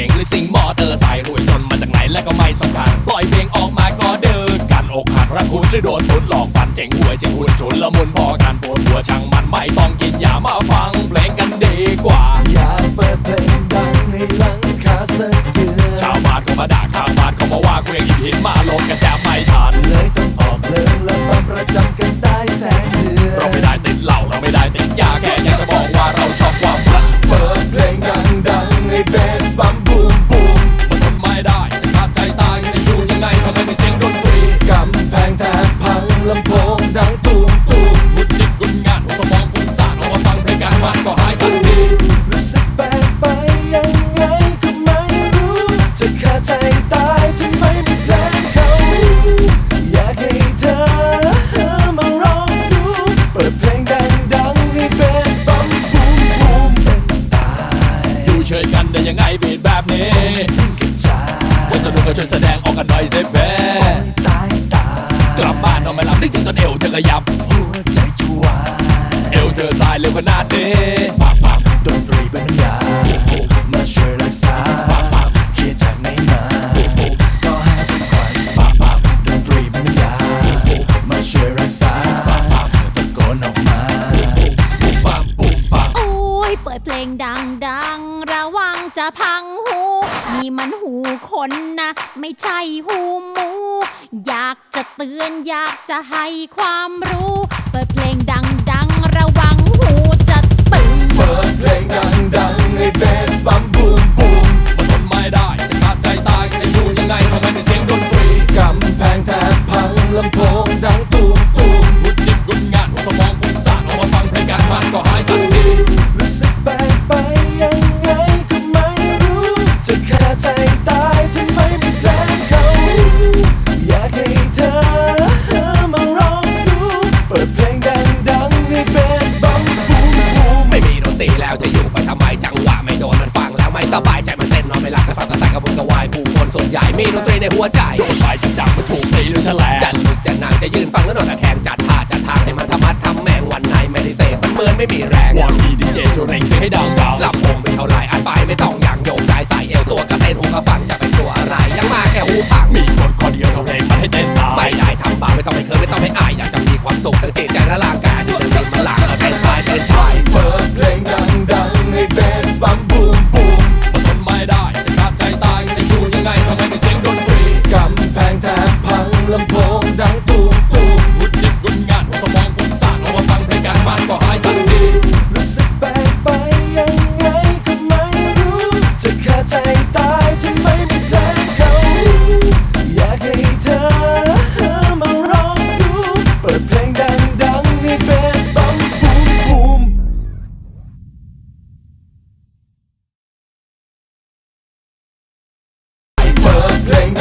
ก๋งหรือซิงมอเตอร์ไซค์รวยจนมาจากไหนและก็ไม่สำคัญปล่อยเพลงออกมาก็เดินกันอกหักรักคุณหรือโดนตุนหลอกฟันเจ๋งหวยเจ๋งหุ่นชุนละมุนพอการปวดหัวช่างมันไม่ต้องกินยามาฟังเพลงกันดีกว่า อยากเปิดเพลงดังให้หลังคาสะเทือนชาวบ้านก็มาด่าข้างบ้านเขามาว่ากูยังหยิบหินมาลงกันแทบไม่ทันเลยต้องออกเพลงและมาประจำกันได้แสนเดือเรานไม่ได้ติดเหล้าเราไม่ได้ บีดแบบนี้ดิ้นกระจายคนสนุกก็ช่วยแสดงออกกันหน่อยเซเบ้โอ้ยตายตายกลับบ้านนอนไม่หลับนึกถึงตอนเอวเธอขยับหัวใจจะวายเอวเธอสายเร็วขนาดนี้ปักปักดนตรีเป็นน้ำยามาช่วยรักษาเครียดจากไหนมาก็ให้ทุกคนปักปักดนตรีเป็นน้ำยามาช่วยรักษาตะโกนออกมาปุ๊บปั๊มปุ๊บปั๊มโอ้ยเปิดเพลงดังๆระวังจะ พังหู นี่มันหูคนนะ ไม่ใช่หูหมู อยากจะเตือนอยากจะให้ความรู้ เปิดเพลงดังๆ ระวังหูจะตึง เปิดเพลงดังๆ ใจตายทำไมไม่แกล้งเขา อยากให้เธอมาลองดูเปิดเพลงดังๆให้เบสบัมบูมบูมไม่มีดนตรีแล้วจะอยู่ไปทำไมจังหวะไม่โดนมันฟังแล้วไม่สบายใจมันเต้นนอนไม่หลับกระสับกระส่ายกระวนกระวายผู้คนส่วนใหญ่มีดนตรีในหัวใจ ไม่ต้องไม่เคยไม่ต้องไม่อายอยากจะมีความสุขทั้งจิตใจและร่างกาย เ